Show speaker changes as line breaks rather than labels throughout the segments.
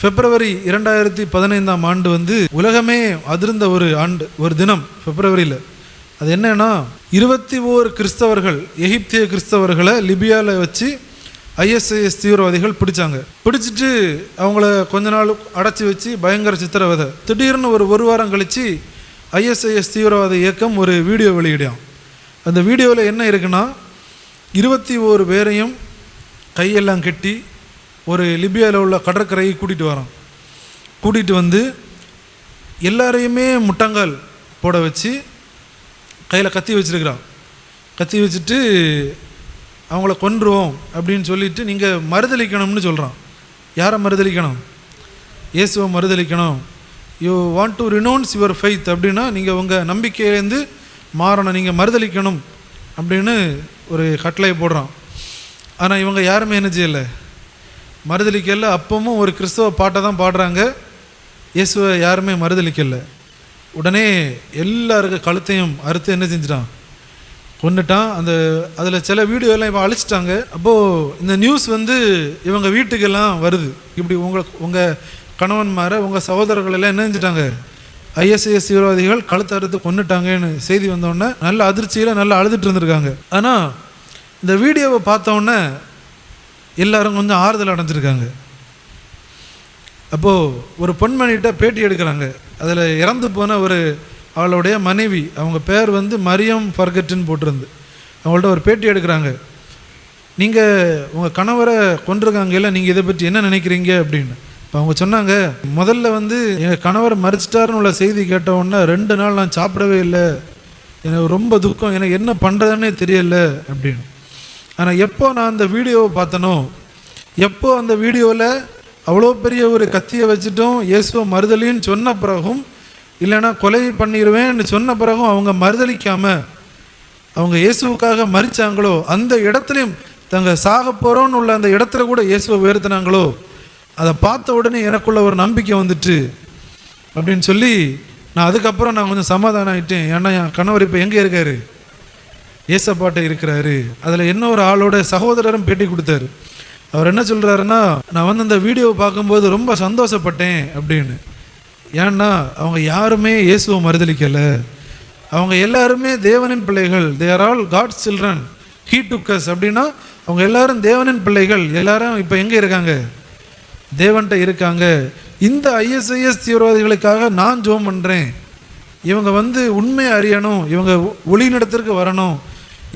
பிப்ரவரி இரண்டாயிரத்தி பதினைந்தாம் ஆண்டு வந்து உலகமே அதிர்ந்த ஒரு ஆண்டு ஒரு தினம் பிப்ரவரியில். அது என்னன்னா இருபத்தி ஓர் கிறிஸ்தவர்கள் எகிப்திய கிறிஸ்தவர்களை லிபியாவில் வச்சு ஐஎஸ்ஐஎஸ் தீவிரவாதிகள் பிடிச்சாங்க. பிடிச்சிட்டு அவங்கள கொஞ்ச நாள் அடைச்சி வச்சு பயங்கர சித்திரவதை. திடீர்னு ஒரு ஒரு வாரம் கழித்து ஐஎஸ்ஐஎஸ் தீவிரவாத இயக்கம் ஒரு வீடியோ வெளியிடும் அந்த வீடியோவில் என்ன இருக்குன்னா இருபத்தி ஓரு பேரையும் கையெல்லாம் கட்டி ஒரு லிபியாவில் உள்ள கடற்கரையை கூட்டிகிட்டு வரான் கூட்டிகிட்டு வந்து எல்லாரையுமே முட்டங்கால் போட வச்சு கையில் கத்தி வச்சுருக்கிறான். கத்தி வச்சுட்டு அவங்கள கொன்றுவோம் அப்படின்னு சொல்லிட்டு நீங்கள் மறுதளிக்கணும்னு சொல்கிறான் யாரை மறுதளிக்கணும் இயேசுவை மறுதளிக்கணும் you want to renounce your faith அப்படின்னா நீங்கள் உங்கள் நம்பிக்கையிலேருந்து மாறணும். நீங்கள் மறுதளிக்கணும் அப்படின்னு ஒரு கட்டளை போடுறான். ஆனால் இவங்க யாருமே என்ன செய்யலை? மறுதளிக்கல அப்பவும் ஒரு கிறிஸ்தவ பாட்டை தான் பாடுறாங்க. இயேசுவை யாருமே மறுதளிக்கல உடனே எல்லாருக்கும் கழுத்தையும் அறுத்து என்ன செஞ்சிட்டான்? கொண்டுட்டான் அந்த அதில் சில வீடியோலாம் இப்போ அழிச்சிட்டாங்க. அப்போது இந்த நியூஸ் வந்து இவங்க வீட்டுக்கெல்லாம் வருது. இப்படி உங்களை உங்கள் கணவன்மாரை உங்கள் சகோதரர்கள் எல்லாம் என்ன செஞ்சிட்டாங்க? ஐஎஸ்ஐஎஸ் தீவிரவாதிகள் கழுத்து அறுத்து கொண்டுட்டாங்கன்னு செய்தி வந்தோடனே நல்ல அதிர்ச்சியில் நல்லா அழுதுட்டு இருந்திருக்காங்க. ஆனால் இந்த வீடியோவை பார்த்தோன்னே எல்லாரும் கொஞ்சம் ஆறுதல் அடைஞ்சிருக்காங்க. அப்போது ஒரு பொன்மணிகிட்ட பேட்டி எடுக்கிறாங்க. அதில் இறந்து போன ஒரு அவளுடைய மனைவி அவங்க பேர் வந்து மரியம் ஃபர்கட்டுன்னு போட்டிருந்து. அவங்கள்ட்ட ஒரு பேட்டி எடுக்கிறாங்க. நீங்கள் உங்கள் கணவரை கொண்டிருக்காங்கல்ல நீங்கள் இதை பற்றி என்ன நினைக்கிறீங்க? அப்படின்னு. இப்போ அவங்க சொன்னாங்க முதல்ல வந்து எங்கள் கணவர் மறிச்சிட்டாருன்னு உள்ள செய்தி கேட்ட உடனே ரெண்டு நாள் நான் சாப்பிடவே இல்லை. எனக்கு ரொம்ப துக்கம். எனக்கு என்ன பண்ணுறதுன்னே தெரியல. அப்படின்னு. ஆனால் எப்போ நான் அந்த வீடியோவை பார்த்தனோ எப்போ அந்த வீடியோவில் அவ்வளோ பெரிய ஒரு கத்தியை வச்சுட்டும் இயேசுவை மறுதலின்னு சொன்ன பிறகும் இல்லைன்னா கொலை பண்ணிடுவேன்னு சொன்ன பிறகும் அவங்க மறுதளிக்காமல் அவங்க இயேசுவுக்காக மறிச்சாங்களோ அந்த இடத்துலையும் தங்க சாக போகிறோன்னு உள்ள அந்த இடத்துல கூட இயேசுவை உயர்த்தினாங்களோ அதை பார்த்த உடனே எனக்குள்ள ஒரு நம்பிக்கை வந்துட்டு அப்படின்னு சொல்லி நான் அதுக்கப்புறம் நான் கொஞ்சம் சமாதானம் ஆயிட்டேன். ஏன்னா என் கணவர் இப்போ எங்கே இருக்காரு? ஏசப்பாட்டை இருக்கிறாரு. அதில் என்ன ஒரு ஆளோட சகோதரரும் பேட்டி கொடுத்தாரு. அவர் என்ன சொல்கிறாருன்னா நான் வந்து அந்த வீடியோவை பார்க்கும்போது ரொம்ப சந்தோஷப்பட்டேன் அப்படின்னு. ஏன்னா அவங்க யாருமே இயேசுவை மறுதளிக்கலை அவங்க எல்லாருமே தேவனின் பிள்ளைகள். They are all God's children he ducks அப்படின்னா அவங்க எல்லாரும் தேவனின் பிள்ளைகள். எல்லாரும் இப்போ எங்கே இருக்காங்க? தேவன்கிட்ட இருக்காங்க. இந்த ஐஎஸ்ஐஎஸ் தீவிரவாதிகளுக்காக நான் ஜோம் பண்ணுறேன் இவங்க வந்து உண்மையை அறியணும். இவங்க ஒளிநடத்திற்கு வரணும்.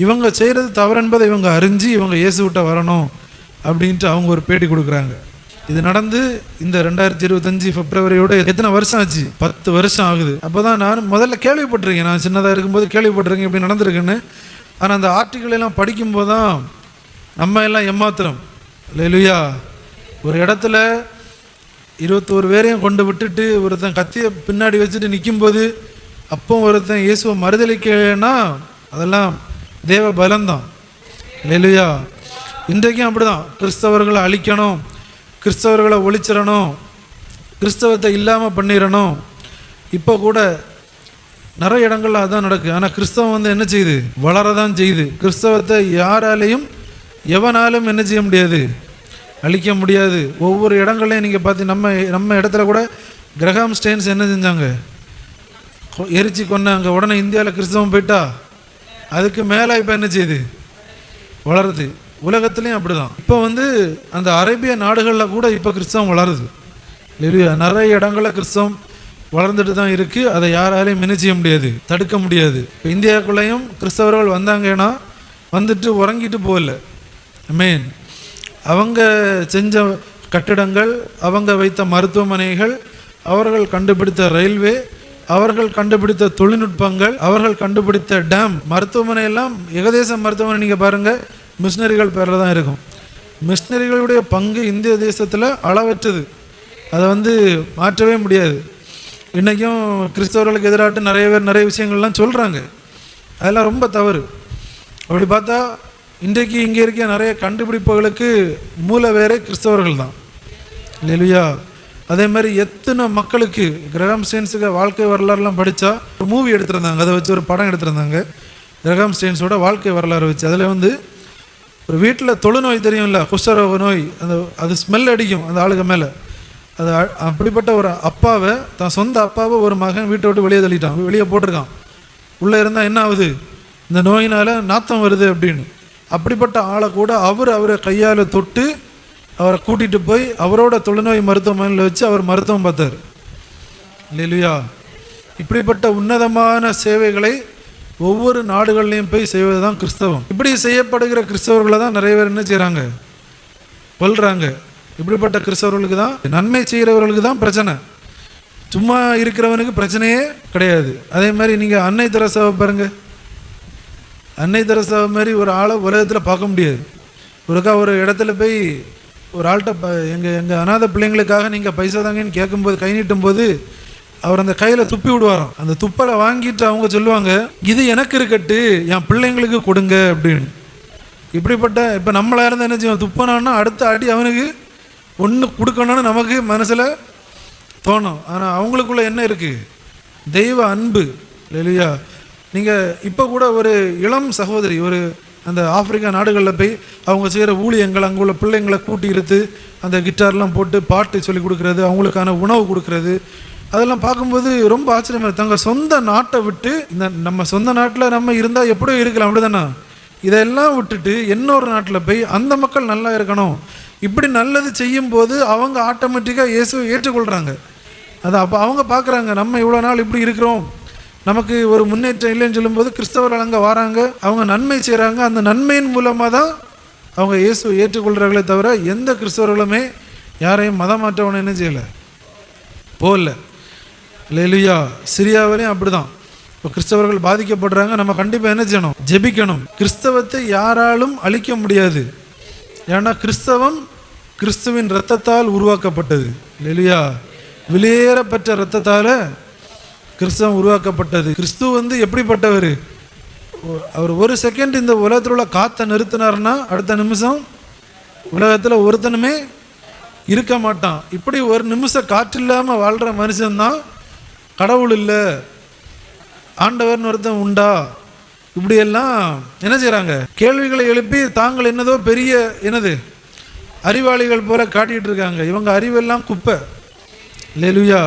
இவங்க செய்கிறது தவறு என்பதை இவங்க அறிஞ்சு இவங்க இயேசு விட்ட வரணும் அப்படின்ட்டு அவங்க ஒரு பேட்டி கொடுக்குறாங்க. இது நடந்து இந்த ரெண்டாயிரத்தி இருபத்தஞ்சி பிப்ரவரியோட எத்தனை வருஷம் ஆச்சு? பத்து வருஷம் ஆகுது. அப்போ தான் நான் முதல்ல கேள்விப்பட்டிருக்கேன். நான் சின்னதாக இருக்கும்போது கேள்விப்பட்டிருக்கேன் இப்படி நடந்திருக்குன்னு. ஆனால் அந்த ஆர்டிக்கிள் எல்லாம் படிக்கும்போது தான் நம்ம எல்லாம் எம்மாத்திரம் இல்லையா ஒரு இடத்துல இருபத்தோரு பேரையும் கொண்டு விட்டுட்டு ஒருத்தன் கத்தியை பின்னாடி வச்சுட்டு நிற்கும்போது அப்போ ஒருத்தன் இயேசுவை மறுதளிக்கனா அதெல்லாம் தேவ பலம்தான் இல்லையா இன்றைக்கும் அப்படிதான். கிறிஸ்தவர்களை அழிக்கணும். கிறிஸ்தவர்களை ஒழிச்சிடணும். கிறிஸ்தவத்தை இல்லாமல் பண்ணிடணும். இப்போ கூட நிறைய இடங்கள்ல அதுதான் நடக்குது ஆனால் கிறிஸ்தவம் வந்து என்ன செய்யுது? வளரதான் செய்யுது. கிறிஸ்தவத்தை யாராலையும் எவனாலும் என்ன செய்ய முடியாது. அழிக்க முடியாது. ஒவ்வொரு இடங்கள்லையும் நீங்கள் பார்த்து நம்ம நம்ம இடத்துல கூட கிரகாம் ஸ்டெயின்ஸ் என்ன செஞ்சாங்க? எரிச்சு கொன்னாங்க. உடனே இந்தியாவில் கிறிஸ்தவம் போயிட்டா? அதுக்கு மேலே இப்போ என்ன செய்யுது? வளருது. உலகத்துலேயும் அப்படிதான். இப்போ வந்து அந்த அரேபிய நாடுகளில் கூட இப்போ கிறிஸ்தவம் வளருது. இல்லையா? நிறைய இடங்களில் கிறிஸ்தவம் வளர்ந்துட்டு தான் இருக்குது அதை யாராலையும் என்ன செய்ய முடியாது. தடுக்க முடியாது. இப்போ இந்தியாவுக்குள்ளேயும் கிறிஸ்தவர்கள் வந்தாங்கன்னா வந்துட்டு உறங்கிட்டு போகல. மெயின் அவங்க செஞ்ச கட்டிடங்கள் அவங்க வைத்த மருத்துவமனைகள் அவர்கள் கண்டுபிடித்த ரயில்வே அவர்கள் கண்டுபிடித்த தொழில்நுட்பங்கள் அவர்கள் கண்டுபிடித்த டேம் மருத்துவமனை எல்லாம் ஏகதேச மருத்துவமனை நீங்கள் பாருங்கள் மிஷினரிகள் பேரில் தான் இருக்கும். மிஷினரிகளுடைய பங்கு இந்திய தேசத்தில் அளவற்றது. அதை வந்து மாற்றவே முடியாது. இன்றைக்கும் கிறிஸ்தவர்களுக்கு எதிராட்டு நிறைய பேர் நிறைய விஷயங்கள்லாம் சொல்கிறாங்க அதெல்லாம் ரொம்ப தவறு. அப்படி பார்த்தா இன்றைக்கு இங்கே இருக்க நிறைய கண்டுபிடிப்புகளுக்கு மூல வேறே கிறிஸ்தவர்கள் தான் இல்லையா? அதே மாதிரி எத்தனை மக்களுக்கு கிரகம் ஸ்டேன்ஸுக்கு வாழ்க்கை வரலாறுலாம் படித்தா ஒரு மூவி எடுத்திருந்தாங்க அதை வச்சு ஒரு படம் எடுத்திருந்தாங்க. கிரகம் ஸ்டேன்ஸோட வாழ்க்கை வரலாறு வச்சு. அதில் வந்து ஒரு வீட்டில் தொழுநோய் தெரியும்ல குஷ்டரோக நோய் அந்த அது ஸ்மெல் அடிக்கும் அந்த ஆளுக்கு மேலே. அது அப்படிப்பட்ட ஒரு அப்பாவை தான் சொந்த அப்பாவை ஒரு மகன் வீட்டை விட்டு வெளியே தள்ளிட்டான் வெளியே போட்டிருக்கான். உள்ளே இருந்தால் என்ன ஆகுது? இந்த நோயினால் நாத்தம் வருது அப்படின்னு. அப்படிப்பட்ட ஆளை கூட அவர் அவரை கையால் தொட்டு அவரை கூட்டிகிட்டு போய் அவரோட தொழுநோய் மருத்துவமனையில் வச்சு அவர் மருத்துவம் பார்த்தார். இல்லையா இப்படிப்பட்ட உன்னதமான சேவைகளை ஒவ்வொரு நாடுகள்லையும் போய் செய்வது தான் கிறிஸ்தவம். இப்படி செய்யப்படுகிற கிறிஸ்தவர்களை தான் நிறைய பேர் என்ன செய்கிறாங்க கொல்றாங்க. இப்படிப்பட்ட கிறிஸ்தவர்களுக்கு தான் நன்மை செய்கிறவர்களுக்கு தான் பிரச்சனை. சும்மா இருக்கிறவனுக்கு பிரச்சனையே கிடையாது. அதே மாதிரி நீங்கள் அன்னை தெரசாவை பாருங்க. அன்னை தெரசாவை மாதிரி ஒரு ஆளை உலகத்தில் பார்க்க முடியாது. ஒருக்கா ஒரு இடத்துல போய் ஒரு ஆள்கிட்ட ப எங்கள் எங்கள் அனாதை பிள்ளைங்களுக்காக நீங்கள் பைசா தாங்கன்னு கேட்கும்போது கை நீட்டும்போது அவர் அந்த கையில் துப்பி விடுவாராம். அந்த துப்பலை வாங்கிட்டு அவங்க சொல்லுவாங்க இது எனக்கு இருக்கட்டு என் பிள்ளைங்களுக்கு கொடுங்க அப்படின்னு. இப்படிப்பட்ட இப்போ நம்மளா இருந்தால் என்ன செய்வோம்? துப்பினான்னா அடுத்த அடி அவனுக்கு ஒன்று கொடுக்கணும்னு நமக்கு மனசில் தோணும். ஆனால் அவங்களுக்குள்ள என்ன இருக்குது தெய்வ அன்பு. இல்லையா? நீங்கள் இப்போ கூட ஒரு இளம் சகோதரி ஒரு அந்த ஆப்பிரிக்கா நாடுகளில் போய் அவங்க செய்கிற ஊழியங்கள் அங்கே உள்ள பிள்ளைங்களை கூட்டி இருத்து அந்த கிட்டார்லாம் போட்டு பாட்டு சொல்லி கொடுக்குறது அவங்களுக்கான உணவு கொடுக்குறது. அதெல்லாம் பார்க்கும்போது ரொம்ப ஆச்சரியமா இருக்கு. தங்க சொந்த நாட்டை விட்டு இந்த நம்ம சொந்த நாட்டில் நம்ம இருந்தால் எப்படியோ இருக்கலாம் அப்படிதானே? இதெல்லாம் விட்டுட்டு இன்னொரு நாட்டில் போய் அந்த மக்கள் நல்லா இருக்கணும். இப்படி நல்லது செய்யும்போது அவங்க ஆட்டோமேட்டிக்காக இயேசுவை ஏற்றுக்கொள்கிறாங்க அது அப்போ அவங்க பார்க்குறாங்க நம்ம இவ்வளோ நாள் இப்படி இருக்கிறோம். நமக்கு ஒரு முன்னேற்றம் இல்லைன்னு சொல்லும்போது கிறிஸ்தவர்கள் அங்கே வராங்க அவங்க நன்மை செய்கிறாங்க அந்த நன்மையின் மூலமாக தான் அவங்க இயேசு ஏற்றுக்கொள்கிறார்களே தவிர எந்த கிறிஸ்தவர்களுமே யாரையும் மதம் மாற்றவனை என்ன செய்யலை? போகல. லேலுயா சிரியாவிலையும் அப்படிதான். இப்போ கிறிஸ்தவர்கள் பாதிக்கப்படுறாங்க நம்ம கண்டிப்பாக என்ன செய்யணும்? ஜெபிக்கணும். கிறிஸ்தவத்தை யாராலும் அழிக்க முடியாது. ஏன்னா கிறிஸ்தவம் கிறிஸ்துவின் இரத்தத்தால் உருவாக்கப்பட்டது. இல்லையா வெளியேறப்பட்ட இரத்தத்தால் கிறிஸ்தவம் உருவாக்கப்பட்டது. கிறிஸ்து வந்து எப்படிப்பட்டவர்? அவர் ஒரு செகண்ட் இந்த உலகத்தில் உள்ள காற்றை நிறுத்தினார்னா அடுத்த நிமிஷம் உலகத்தில் ஒருத்தனுமே இருக்க மாட்டான். இப்படி ஒரு நிமிஷம் காற்று இல்லாமல் வாழ்கிற மனுஷன்தான் கடவுள் இல்லை. ஆண்டவர்னு ஒருத்தன் உண்டா? இப்படியெல்லாம் என்ன செய்கிறாங்க கேள்விகளை எழுப்பி தாங்கள் என்னதோ பெரிய என்னது? அறிவாளிகள் போல காட்டிகிட்டு இருக்காங்க. இவங்க அறிவெல்லாம் குப்பை. லேலுயா